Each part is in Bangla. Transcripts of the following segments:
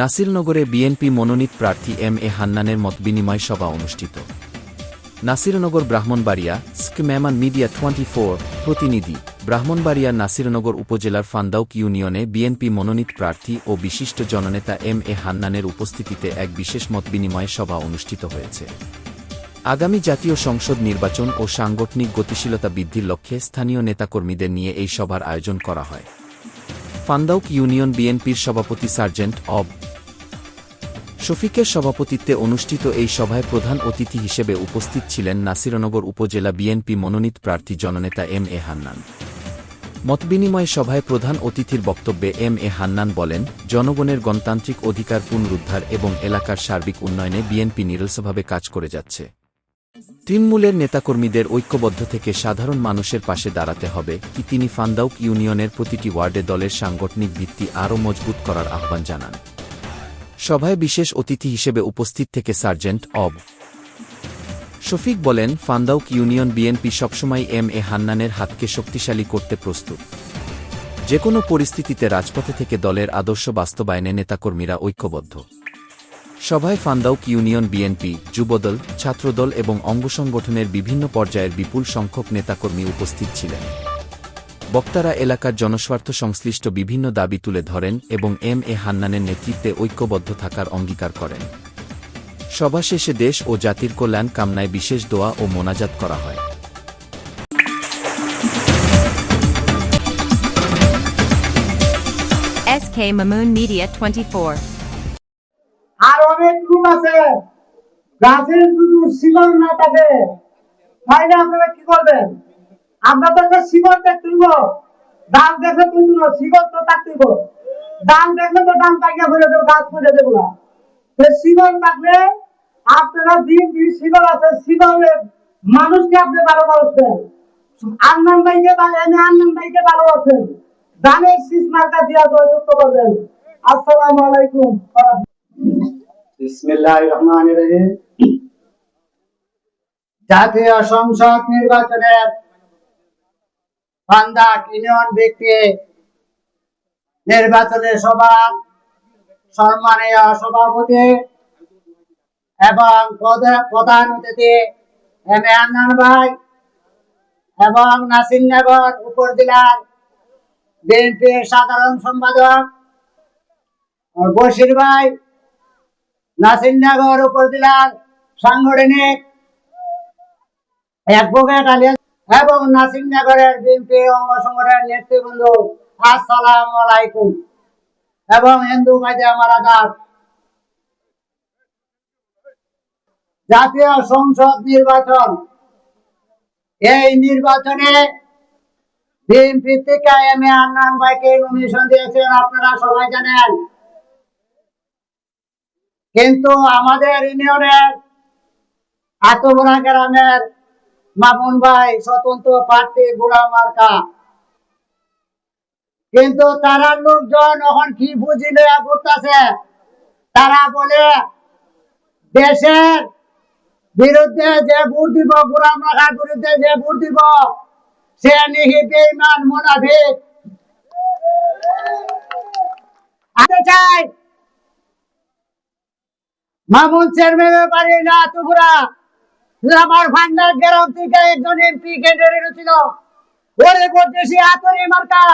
নাসিরনগরে বিএনপি মনোনীত প্রার্থী এম এ হান্নানের মতবিনিময় সভা অনুষ্ঠিত। নাসিরনগর ব্রাহ্মণবাড়িয়া স্কম্যামান মিডিয়া টোয়েন্টি প্রতিনিধি, ব্রাহ্মণবাড়িয়া নাসিরনগর উপজেলার ফান্দাউক ইউনিয়নে বিএনপি মনোনীত প্রার্থী ও বিশিষ্ট জননেতা এম এ হান্নানের উপস্থিতিতে এক বিশেষ মতবিনিময় সভা অনুষ্ঠিত হয়েছে। আগামী জাতীয় সংসদ নির্বাচন ও সাংগঠনিক গতিশীলতা বৃদ্ধির লক্ষ্যে স্থানীয় নেতাকর্মীদের নিয়ে এই সভার আয়োজন করা হয়। ফান্দাউক ইউনিয়ন বিএনপির সভাপতি সার্জেন্ট অব শফিকের সভাপতিত্বে অনুষ্ঠিত এই সভায় প্রধান অতিথি হিসেবে উপস্থিত ছিলেন নাসিরনগর উপজেলা বিএনপি মনোনীত প্রার্থী জননেতা এম এ হান্নান। মতবিনিময় সভায় প্রধান অতিথির বক্তব্যে এম এ হান্নান বলেন, জনগণের গণতান্ত্রিক অধিকার পুনরুদ্ধার এবং এলাকার সার্বিক উন্নয়নে বিএনপি নিরলসভাবে কাজ করে যাচ্ছে। তৃণমূলের নেতাকর্মীদের ঐক্যবদ্ধ থেকে সাধারণ মানুষের পাশে দাঁড়াতে হবে, কি তিনি ফান্দাউক ইউনিয়নের প্রতিটি ওয়ার্ডে দলের সাংগঠনিক ভিত্তি আরও মজবুত করার আহ্বান জানান। সভায় বিশেষ অতিথি হিসেবে উপস্থিত থেকে সার্জেন্ট অব। শফিক বলেন, ফান্দাউক ইউনিয়ন বিএনপি সবসময় এম এ হান্নানের হাতকে শক্তিশালী করতে প্রস্তুত। যে কোনো পরিস্থিতিতে রাজপথে থেকে দলের আদর্শ বাস্তবায়নে নেতাকর্মীরা ঐক্যবদ্ধ। সভায় ফান্দাউক ইউনিয়ন বিএনপি, যুবদল, ছাত্রদল এবং অঙ্গসংগঠনের বিভিন্ন পর্যায়ের বিপুল সংখ্যক নেতাকর্মী উপস্থিত ছিলেন। বক্তারা এলাকার জনস্বার্থ সংশ্লিষ্ট বিভিন্ন দাবি তুলে ধরেন এবং এম এ হান্নানের নেতৃত্বে ঐক্যবদ্ধ থাকার অঙ্গীকার করেন। সভা শেষে দেশ ও জাতির কল্যাণ কামনায় বিশেষ দোয়া ও মোনাজাত করা হয়। SK Mamoon Media 24. আর অনেক রূপ আছে। গাছের যদি শিকড় না থাকে তাহলে আপনারা কি করবেন? আমরা শিকড় তো দেখলে তো দেবো, গাছ দেবো না। থাকলে আপনারা দিন দিন আছে মানুষকে আপনি আন্নান ভাইকে এনে আন্নান ভাইকে দানের শীষ মার্কা দিয়া জয়যুক্ত করবেন। আসসালামু আলাইকুম। বিসমিল্লাহ রহমান রহিম। জাতীয় সংসদ নির্বাচনের পান্দাক ইউনিয়ন ব্যক্তি নির্বাচনের সভা, সম্মানীয় সভাপতি এবং প্রধান অতিথি এম এ আন্নান ভাই এবং নাসিরনগর উপজেলার বিএনপির সাধারণ সম্পাদক বশির ভাই নাসিরনগর উপজেলার সাংগঠনিক অ্যাডভোকেট আলিয়া এবং নাসিরনগরের বিএনপি অঙ্গ সংগঠনের নেতৃবৃন্দ, আসসালাম আলাইকুম। এবং হিন্দু ভাইতে আমার আদাব। জাতীয় সংসদ নির্বাচন। এই নির্বাচনে বিএনপি থেকে এম এ আন্নান ভাইকে নমিনেশন দিয়েছেন, আপনারা সবাই জানেন। কিন্তু আমাদের ইউনিয়নের আতবরা গ্রামের মামুন ভাই স্বতন্ত্র প্রার্থী বুড়া মার্কা। কিন্তু তারা লোকজন এখন কি বুঝিলে ঘুরতেছে? তারা বলে, দেশের বিরুদ্ধে যে ভোট দিব, বুড়া মার্কার বিরুদ্ধে যে ভোট দিব, সে নিহি বেইমান মুনাফিক। আমি চাই। মামুন চেয়ারম্যানের বাড়ি না তুপুরা একজন এমপি ওরে আতরি মার্কা।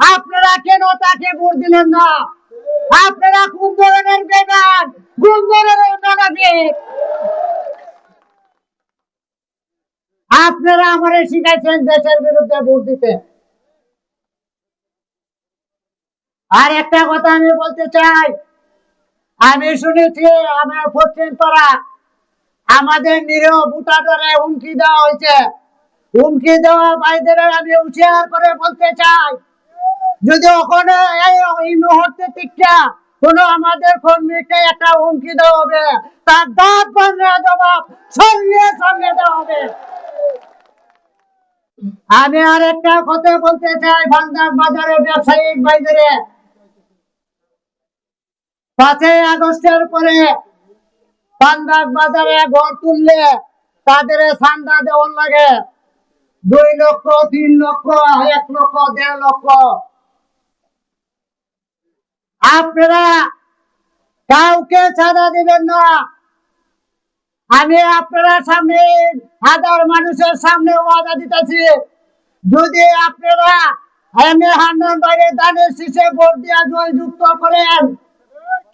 আপনারা কেন তাকে ভোট দিলেন না? আপনারা কোন ধরনের বেগান কোন ধরনের মানবিক আপনারা আমারে শিখাইছেন দেশের বিরুদ্ধে ভোট দিতে। আর একটা কথা আমি বলতে চাই। আমি শুনেছি আমার পশ্চিম পাড়া আমাদের নিরীহ ভোটারদের হুমকি দেওয়া হয়েছে। হুমকি দেওয়া ভাইদের আমি হুঁশিয়ার করে বলতে চাই, যদি ওখানে এই মুহূর্তে টিকা কোনো আমাদের কর্মীকে একটা হুমকি দেওয়া হবে, তার দাঁত বাংলা জবাব সঙ্গে সঙ্গে দেওয়া হবে। আমি আর একটা কথা বলতে চাই বান্দার বাজারে ব্যবসায়িক ভাইদের পাঁচই আগস্টের পরে বাজারে ঘর তুললে তাদের দেওয়ার লাগে। দুই লক্ষ, তিন লক্ষ, এক লক্ষ, দেড় লক্ষ। আপনারা কাউকে ছাড়া দিবেন না। আমি আপনারা সামনে, হাজার মানুষের সামনে ওয়াদা দিতেছি। যদি আপনারা এম এ বাইরে দানের শীষে ভোট দিয়া জয়যুক্ত করেন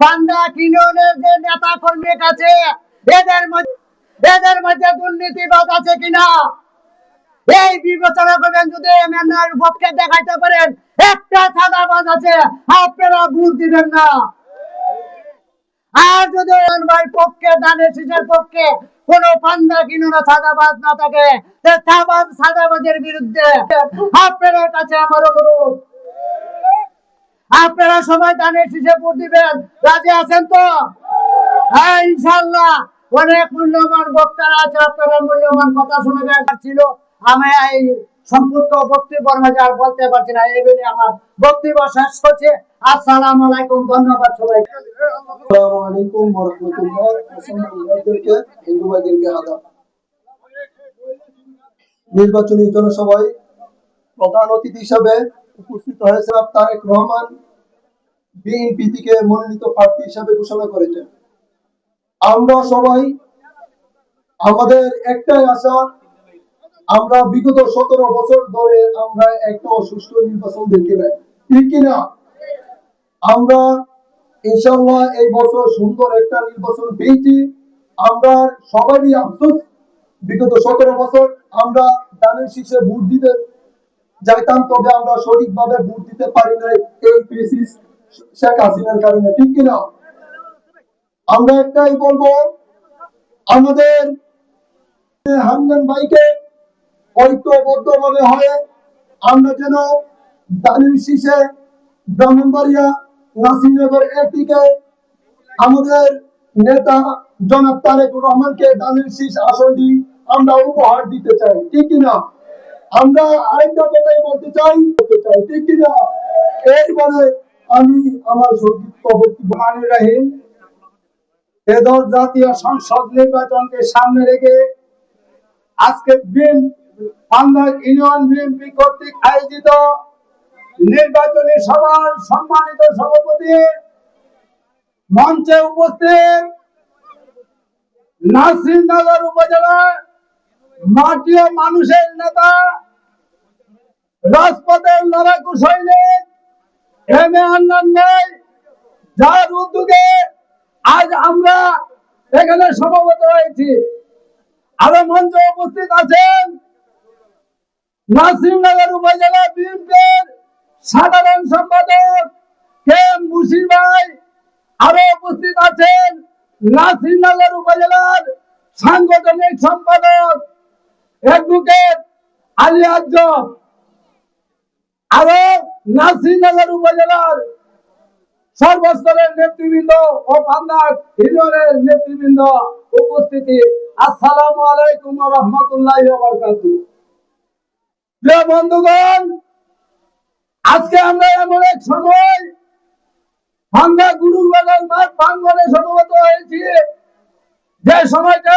পান্ডা কিউনিয়নের যে নেতা কর্মী কাছে এদের মধ্যে এদের মধ্যে দুর্নীতিবাদ আছে কিনা? এই বিবেচনা করবেন যদি এমএনআর পক্ষে দেখাইতে পারেন, একটা ছাদাবাজ আছে, আপনারা ভোট দিবেন না। আর যদি ভাই পক্ষে, দানের শীষের পক্ষে কোন পান্ডা কিনুনা সাদাবাজ না থাকে সাদাবাজের বিরুদ্ধে আপনাদের কাছে আমার অনুরোধ। আপনারা সবাই দানের শীষে ভোট দিবেন। রাজি আছেন তো? হ্যাঁ ইনশাল্লাহ অনেক মূল্যবান বক্তারা আছে, আপনারা মূল্যবান কথা শুনবেন। ছিল, আমি এই সম্পূর্ণ বলতে পারছি না, এই আমার শেষ আসসালামু আলাইকুম, ধন্যবাদ মুসলমান হিন্দু নির্বাচনী জনসভায় প্রধান অতিথি হিসাবে উপস্থিত হয়েছে তারেক রহমান বিএনপি থেকে মনোনীত প্রার্থী হিসাবে ঘোষণা করেছেন। আমরা সবাই, আমাদের একটাই আশা, আমরা বিগত সতেরো বছর ধরে আমরা একটা সুষ্ঠু নির্বাচন দেখি নাই। ঠিক কিনা? আমরা ইনশাল্লাহ এই বছর সুন্দর একটা নির্বাচন পেয়েছি। আমরা সবারই আফসোস, বিগত সতেরো বছর আমরা দানের শীর্ষে ভোট দিতে যাইতাম, তবে আমরা সঠিকভাবে ভোট দিতে পারি নাই এই শেখ হাসিনার কারণে, ঠিক কিনা? আমরা একটাই বলব, আমাদের ভাইকে হয় আমরা যেন শীষে ব্রাহ্মণবাড়িয়া এটিকে আমাদের নেতা জনাব তারেক রহমানকে দানের শীষ আসনটি আমরা উপহার দিতে চাই, ঠিক কিনা? আমরা আরেকটা কথাই বলতে চাই বলতে চাই, ঠিক কিনা? আমি আমার এদর জাতীয় সংসদ নির্বাচনকে সামনে রেখে আজকে বিএম পান্ডা ইউনিয়ন বিএনপি কর্তৃক আয়োজিত নির্বাচনী সভার সম্মানিত সভাপতি মঞ্চে উপস্থিত নাসিরনগর উপজেলার মাটি মানুষের নেতা রাজপথের লড়াকু সৈনিক এম এ আন্নান ভাই যার উদ্যোগে আজ আমরা এখানে সমাবেত হয়েছি। আরও মঞ্চে উপস্থিত আছেন নাসিমনগর উপজেলা বিএনপির সাধারণ সম্পাদক কে এম মুশির ভাই। আরও উপস্থিত আছেন নাসিমনগর উপজেলার সাংগঠনিক সম্পাদক অ্যাডভোকেট আলী আজম আরও নাসিমনগর উপজেলার সর্বস্তরের নেতৃবৃন্দ ও পান্ডার ইউনিয়নের নেতৃবৃন্দ উপস্থিতি। আসসালামু আলাইকুম রাহমাতুল্লাহি প্রিয় বন্ধুগণ, আজকে আমরা এমন এক সময় ভাঙ্গা গুরুর বাগান মাঠ প্রাঙ্গনে সমবেত হয়েছি। যে সময়টা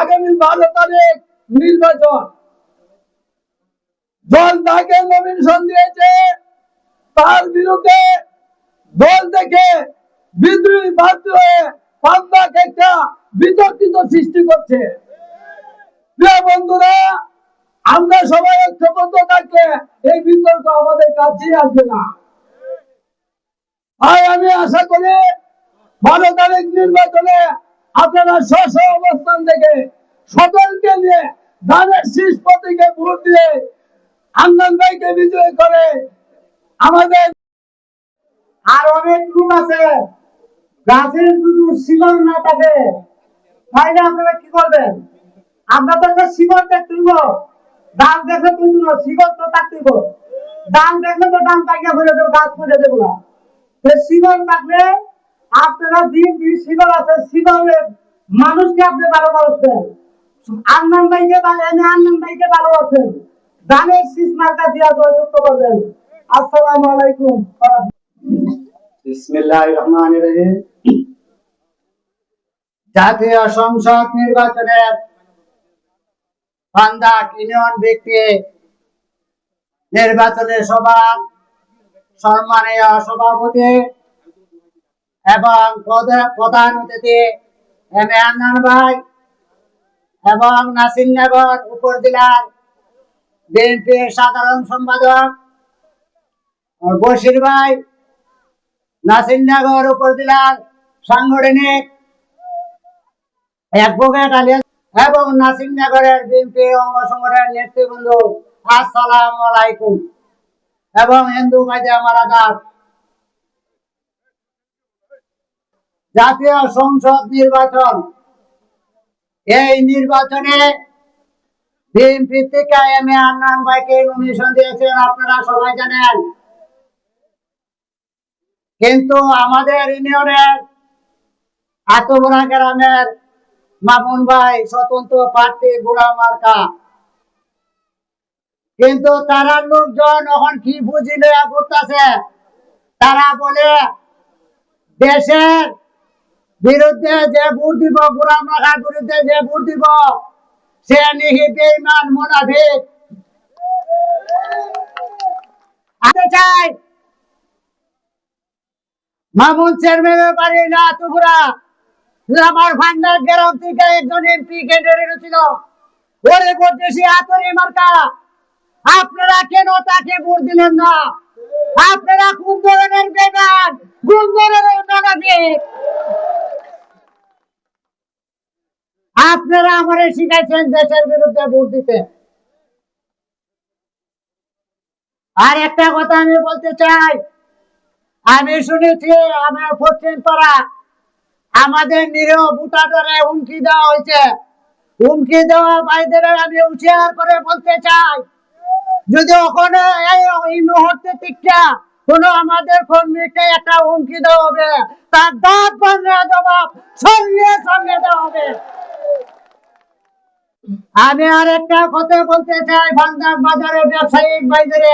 আগামী বারো তারিখ নির্বাচন। দল তাকে নমিনেশন দিয়েছে। তার বিরুদ্ধে দল থেকে বিদ্রোহী বাধ্য হয়ে পান্দাকে একটা বিতর্কিত সৃষ্টি করছে। প্রিয় বন্ধুরা, আমরা সবাই ঐক্যবদ্ধ থাকলে এই বিতর্ক আমাদের কাছেই আসবে না। আর আমি আশা করি বারো তারিখ নির্বাচনে আপনারা স্ব অবস্থান থেকে সকলকে নিয়ে ধানের শীষ প্রতীকে ভোট দিয়ে ভাইকে বিজয় করে। আমাদের আর অনেক আছে। শিকড় না থাকে আপনারা কি করবেন? তো একটা শিকড় শিকড় তো তো ফেলে দেবো, গাছ দেবো না। শিকড় থাকলে আপনারা দিন দিন শিবল আছে শিবলের মানুষকে আপনি ভালো করছেন আন্নান ভাইকে ভালো আন্নান ভাইকে ভালো আছেন দানের শীষ দিয়া করবেন আলাইকুম। জাতীয় সংসদ নির্বাচনের পান্ডা ইউনিয়ন ব্যক্তি নির্বাচনের সভা সম্মানীয় সভাপতি এবং প্রধান অতিথি এম এ আন্নান ভাই এবং নাসিরনগর উপজেলার বিএনপির সাধারণ সম্পাদক বশির ভাই নাসিরনগর উপজেলার সাংগঠনিক অ্যাডভোকেট আলিয়া এবং নাসিরনগরের বিএনপি অঙ্গ সংগঠনের নেতৃবৃন্দ, আসসালামু আলাইকুম। এবং হিন্দু ভাইদের আমার আদাব। জাতীয় সংসদ নির্বাচন। এই নির্বাচনে আন্নান ভাইকে নমিনেশন দিয়েছেন, আপনারা সবাই জানেন। কিন্তু আমাদের ইউনিয়নের আতবরা গ্রামের মামুন ভাই স্বতন্ত্র প্রার্থী বুড়া মার্কা। কিন্তু তারা লোকজন এখন কি বুঝিলে করতেছে তারা বলে, দেশের বিরুদ্ধে যে ভোট দিব বুড়া মার্কার বিরুদ্ধে যে ভোট দিব সে নিহি বেইমান মোনাফিক। আমি চাই। মামুন চেয়ারম্যানের বাড়ি না থেকে একজন এমপি ওরে আতরে মার্কা। আপনারা কেন তাকে ভোট দিলেন না? আপনারা কোন ধরনের বেগান কোন ধরনের নানাবিক আপনারা আমারে শিখাইছেন দেশের বিরুদ্ধে ভোট দিতে। আর একটা কথা আমি বলতে চাই, আমি শুনেছি আমার পশ্চিম পাড়া, আমাদের নিরীহ ভোটারে হুমকি দেওয়া হয়েছে। হুমকি দেওয়া ভাইদের আমি উচ্চার করে বলতে চাই, যদি ওখানে এই এই মুহূর্তে টিকা কোনো আমাদের কর্মীকে একটা হুমকি দেওয়া হবে, তার দাঁত বাংলা জবাব সঙ্গে সঙ্গে দেওয়া হবে। আমি আর একটা কথা বলতে চাই ভান্ডার বাজারে, ব্যবসায়িক ভাইদের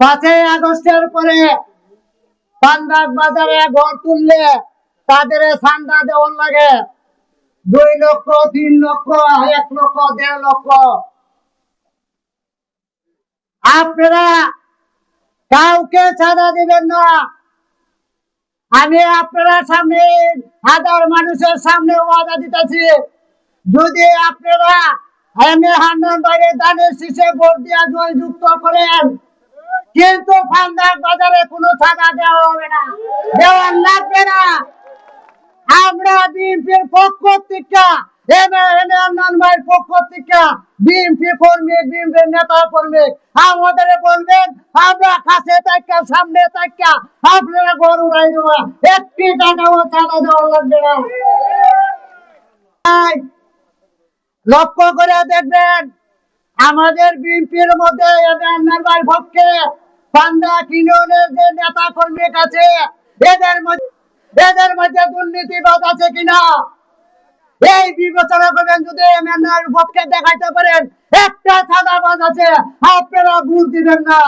পাঁচই আগস্টের পরে পান্ডাক বাজারে ঘর তুললে তাদের ঠান্ডা দেওয়ার লাগে। দুই লক্ষ, তিন লক্ষ, এক লক্ষ, দেড় লক্ষ। আপনারা কাউকে ছাড়া দিবেন না। আমি আপনারা সামনে হাজার মানুষের সামনে ওয়াদা দিতেছি। যদি আপনারা এম এ হান্ড্রেড বাইরে দানের শীষে ভোট দিয়া জয়যুক্ত করেন, কিন্তু ফান্দার বাজারে কোনো থাকা দেওয়া হবে না। দেওয়া লাগবে না। আমরা বিএনপির পক্ষ থেকে লক্ষ্য করে দেখবেন, আমাদের বিএনপির মধ্যে পক্ষে পান্ডা কিউনিয়নের যে নেতা কর্মী আছে এদের মধ্যে এদের মধ্যে দুর্নীতিবাদ আছে কিনা? এই বিবেচনা করবেন যদি এমএনআর পক্ষে দেখাইতে পারেন, একটা ছাদাবাজ আছে, আপনারা ভোট দিবেন না।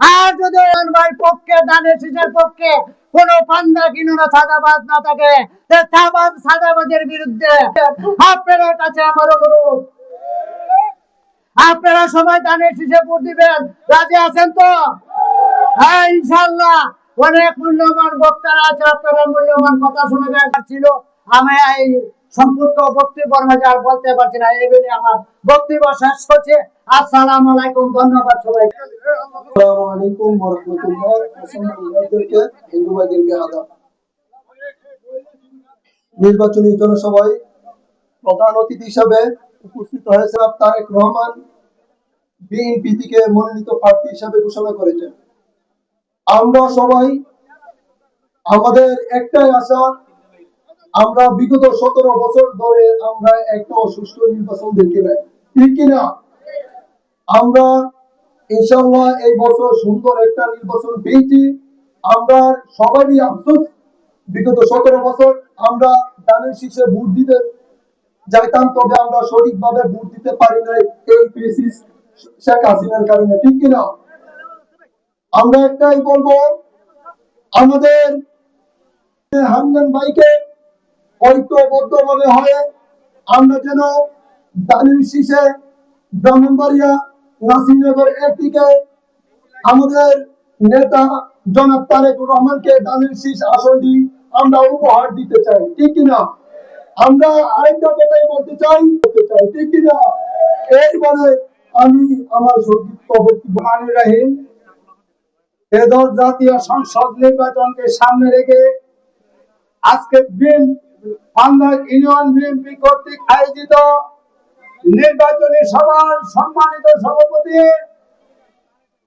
আর যদি এমএন ভাই পক্ষে দানের শীষের পক্ষে কোন পান্ডা কিনুনা ছাদাবাজ না থাকে, তে ছাদাবাজ ছাদাবাজের বিরুদ্ধে আপনার কাছে আমার অনুরোধ। আপনারা সবাই দানের শীষে ভোট দিবেন। রাজি আছেন তো? হ্যাঁ ইনশাল্লাহ অনেক মূল্যবান বক্তারা আছে, আপনারা মূল্যবান কথা শোনাবেন। ছিল আমি এই সম্পূর্ণ বক্তব্য বলতে পারছি না আমার বক্তব্য শেষ করছে। আলাইকুম, ধন্যবাদ সবাইকে। আসসালামু আলাইকুম নির্বাচনী জনসভায় প্রধান অতিথি হিসাবে উপস্থিত হয়েছে তারেক রহমান বিএনপি থেকে মনোনীত প্রার্থী হিসাবে ঘোষণা করেছেন। আমরা সবাই, আমাদের একটাই আশা আমরা বিগত সতেরো বছর ধরে আমরা একটা সুষ্ঠু নির্বাচন দেখি নাই। ঠিক কিনা? আমরা ইনশাল্লাহ এই বছর সুন্দর একটা নির্বাচন পেয়েছি। আমরা সবারই আফসোস। বিগত সতেরো বছর আমরা দানের শীর্ষে ভোট দিতে যাইতাম, তবে আমরা সঠিকভাবে ভোট দিতে পারি নাই এই বেসিস শেখ হাসিনার কারণে। ঠিক কিনা? আমরা একটাই বলব, আমাদের হান্নান ভাইকে ঐক্যবদ্ধভাবে হয়ে আমরা যেন দানের শীষে ব্রাহ্মণবাড়িয়া নাসিরনগর একটিকে আমাদের নেতা জনাব তারেক রহমানকে দানের শীষ আসনটি আমরা উপহার দিতে চাই, ঠিক কিনা আমরা আরেকটা কথাই বলতে চাই বলতে চাই, ঠিক কিনা এইবারে আমি আমার রাহিম এদর জাতীয় সংসদ নির্বাচনকে সামনে রেখে আজকের বিএম পান্ডার ইউনিয়ন বিএনপি কর্তৃক আয়োজিত নির্বাচনী সভার সম্মানিত সভাপতি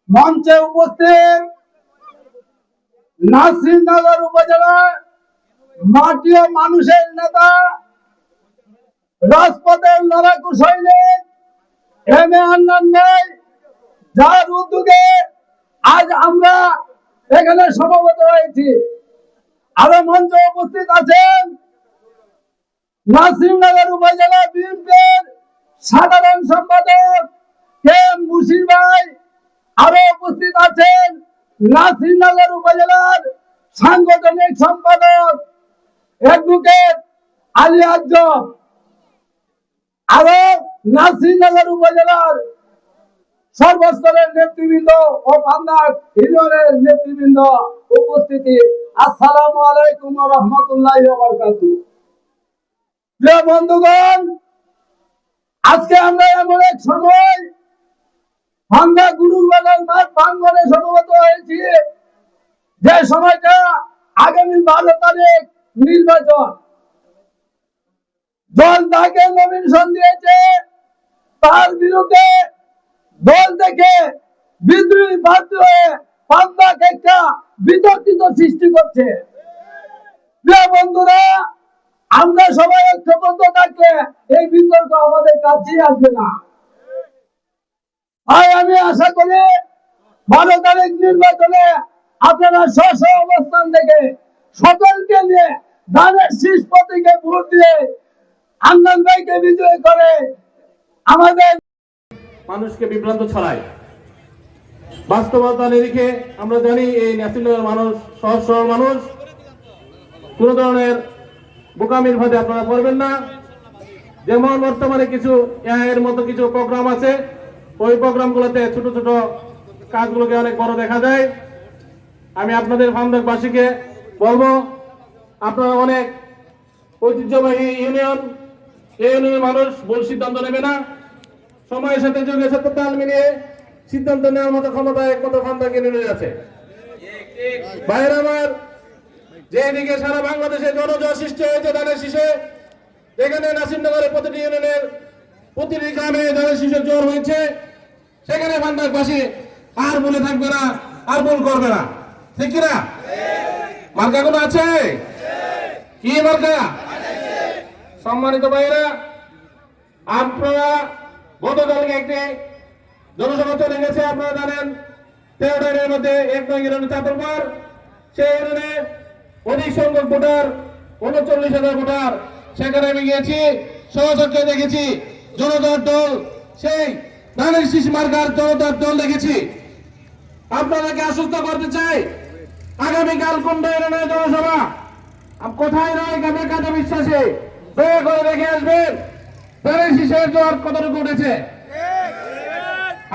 মঞ্চে উপস্থিত নাসিরনগর উপজেলার মাটি ও মানুষের নেতা, রাজপথের লড়াকু সৈনিক এম এ আন্নান ভাই, যার উদ্যোগে আজ আমরা এখানে সমাগত হয়েছি। আরও মঞ্চে উপস্থিত আছেন নাসিমনগর উপজেলা বিএনপির সাধারণ সম্পাদক কে এম মুশির ভাই, আরও উপস্থিত আছেন নাসিমনগর উপজেলার সাংগঠনিক সম্পাদক অ্যাডভোকেট আলী আজম। আরও নাসিরনগর উপজেলার সর্বস্তরের নেতৃবৃন্দ ও পান্ডার ইউনিয়নের নেতৃবৃন্দ উপস্থিতি। আসসালামু আলাইকুম রাহমাতুল্লাহি বারাকাতুহু। বন্ধুগণ, আজকে আমরা এমন এক সময় আমরা গুরুর বাগান মাঠ প্রাঙ্গণে সমবেত হয়েছি। যে সময়টা আগামী বারো তারিখ নির্বাচন। দল তাকে নমিনেশন দিয়েছে, তার বিরুদ্ধে দল থেকে বিদ্রোহী বাধ্য হয়ে পান্দাকে একটা বিতর্কিত সৃষ্টি করছে। বন্ধুরা আমরা সবাই ঐক্যবদ্ধ থাকলে এই বিতর্ক আমাদের কাছেই আসবে না। তাই আমি আশা করি বারো তারিখ নির্বাচনে আপনারা স্ব অবস্থান থেকে সকলকে নিয়ে ধানের শীষ প্রতীকে ভোট দিয়ে আন্দান ভাইকে বিজয় করে আমাদের মানুষকে বিভ্রান্ত ছড়ায়। বাস্তবতা নিরিখে আমরা জানি এই ন্যাশনাল মানুষ সহজ সরল মানুষ, কোন ধরনের বোকামির ফাঁদে আপনারা পড়বেন না। যেমন বর্তমানে কিছু এর মতো কিছু প্রোগ্রাম আছে, ওই প্রোগ্রামগুলোতে ছোট ছোট কাজগুলোকে অনেক বড় দেখা যায়। আমি আপনাদের ফান্ডবাসীকে বলব, আপনারা অনেক ঐতিহ্যবাহী ইউনিয়ন, এই ইউনিয়নের মানুষ ভুল সিদ্ধান্ত নেবে না। সময়ের সাথে যুগের সাথে তাল মিলিয়ে সিদ্ধান্ত নেওয়ার মতো ক্ষমতা একমাত্র ফান্ডাকে নিয়ে আছে বাইরে আমার যেদিকে সারা বাংলাদেশে জনজয় সৃষ্টি হয়েছে ধানের শীষে এখানে নাসিমনগরের প্রতিটি ইউনিয়নের প্রতিটি গ্রামে ধানের শীষের জ্বর হয়েছে, সেখানে ফান্ডাকবাসী আর বলে থাকবে না, আর ভুল করবে না। ঠিক কিনা? মার্কা কোনো আছে? কি মার্কা? সম্মানিত ভাইরা আপনারা গতকালকে একটি জনসভা চলে গেছে, আপনারা জানেন তেরোটার মধ্যে এক নয় ইউনিয়নের চাতরপার সেই ইউনিয়নে অধিক সংখ্যক ভোটার, উনচল্লিশ হাজার ভোটার। সেখানে আমি গিয়েছি সহসংখ্যে দেখেছি, জনতার দল, সেই ধানের শীষ মার্কার জনতার দল দেখেছি। আপনাদেরকে আশ্বস্ত করতে চাই? আগামীকাল ইউনিয়নের জনসভা? কোথায় নয় কাজে কাজে বিশ্বাসে? দয়া করে দেখে আসবেন, ধানের শীষের জ্বর কতটুকু উঠেছে?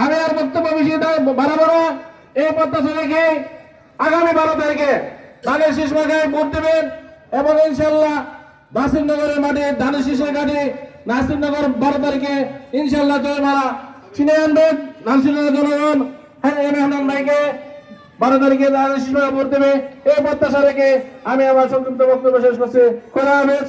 আমি আর বক্তব্য বেশি বাড়াবো না। এই প্রত্যাশা রেখে আগামী বারো তারিখে ধানের শীষ মাখায় ভোট দেবেন এবং ইনশাল্লাহ নাসিরনগরের মাঠে ধানের শীষের ঘাটে নাসিরনগর বারো তারিখে ইনশাল্লাহ জয়মালা ছিনে আনবেন। নাসিরনগর জনগণ হ্যাঁ এম এ ভাইকে বারো তারিখে ধানের শীষ মাখা ভোট দেবে। এই প্রত্যাশা রেখে আমি আমার সংক্ষিপ্ত বক্তব্য শেষ করছি। খোলা আহমেদ